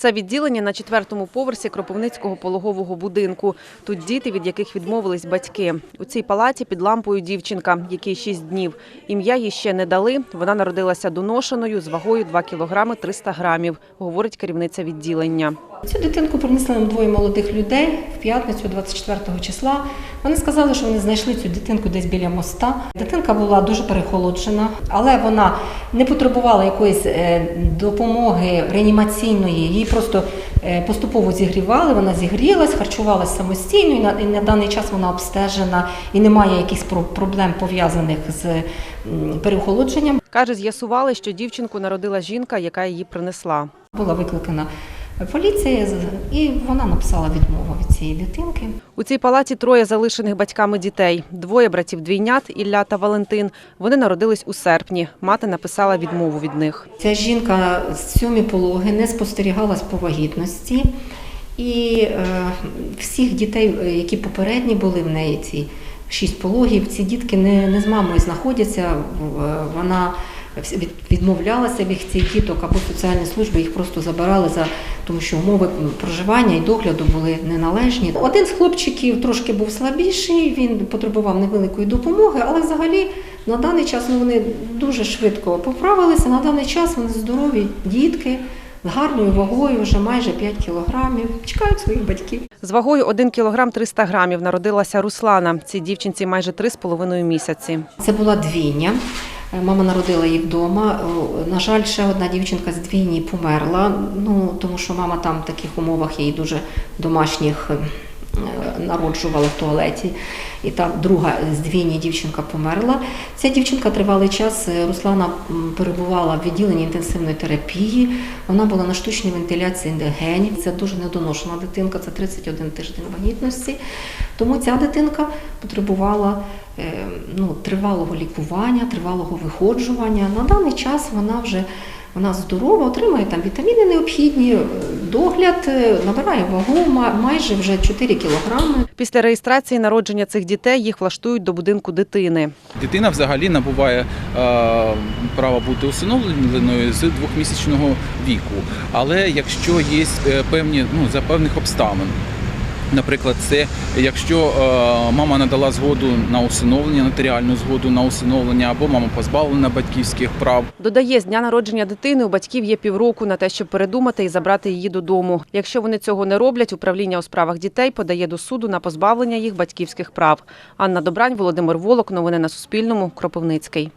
Це відділення на четвертому поверсі Кропивницького пологового будинку. Тут діти, від яких відмовились батьки. У цій палаті під лампою дівчинка, якій 6 днів. Ім'я їй ще не дали. Вона народилася доношеною з вагою 2 кілограми 300 грамів, говорить керівниця відділення. Цю дитинку принесли нам двоє молодих людей в п'ятницю, 24 числа. Вони сказали, що вони знайшли цю дитинку десь біля моста. Дитинка була дуже перехолоджена, але вона не потребувала якоїсь е, допомоги реанімаційної. Її просто е, поступово зігрівали. Вона зігрілась, харчувалась самостійно. І на, і на даний час вона обстежена і немає якихось про- проблем пов'язаних з переохолодженням. Каже, з'ясували, що дівчинку народила жінка, яка її принесла. Була викликана поліція, і вона написала відмову від цієї дитинки. У цій палаті троє залишених батьками дітей. Двоє братів двійнят Ілля та Валентин. Вони народились у серпні. Мати написала відмову від них. Ця жінка з сьомі пологи не спостерігалась по вагітності. І е, всіх дітей, е, які попередні були в неї, ці шість пологів, ці дітки не, не з мамою знаходяться. Е, Вона відмовлялася від цих діток або соціальні служби їх просто забирали за тому, що умови проживання і догляду були неналежні. Один з хлопчиків трошки був слабіший, він потребував невеликої допомоги, але взагалі на даний час ну, вони дуже швидко поправилися. На даний час вони здорові дітки з гарною вагою, вже майже 5 кілограмів, чекають своїх батьків. З вагою 1 кілограм 300 грамів народилася Руслана. Цій дівчинці майже 3,5 місяці. Це була двійня. Е, Мама народила її вдома. На жаль, ще одна дівчинка з двійні померла. Ну тому що мама там в таких умовах її дуже домашніх е, народжувала в туалеті. І та друга з двійні дівчинка померла. Ця дівчинка тривалий час. е, Руслана перебувала в відділенні інтенсивної терапії. Вона була на штучній вентиляції легенів. Це дуже недоношена дитинка, це 31 тиждень вагітності. Тому ця дитинка потребувала е, ну, тривалого лікування, тривалого виходжування. На даний час вона вже вона здорова, отримує там вітаміни необхідні, е, догляд, е, набирає вагу ма- майже вже 4 кілограми. Після реєстрації народження цих дітей їх влаштують до будинку дитини. Дитина взагалі набуває е, права бути усиновленою з двохмісячного віку. Але якщо є певні ну, за певних обставин. Наприклад, це якщо е, мама надала згоду на усиновлення, нотаріальну згоду на усиновлення, або мама позбавлена батьківських прав, Додає, з дня народження дитини у батьків є півроку на те, щоб передумати і забрати її додому. Якщо вони цього не роблять, управління у справах дітей подає до суду на позбавлення їх батьківських прав. Анна Добрань, Володимир Волок. Новини на Суспільному. Кропивницький.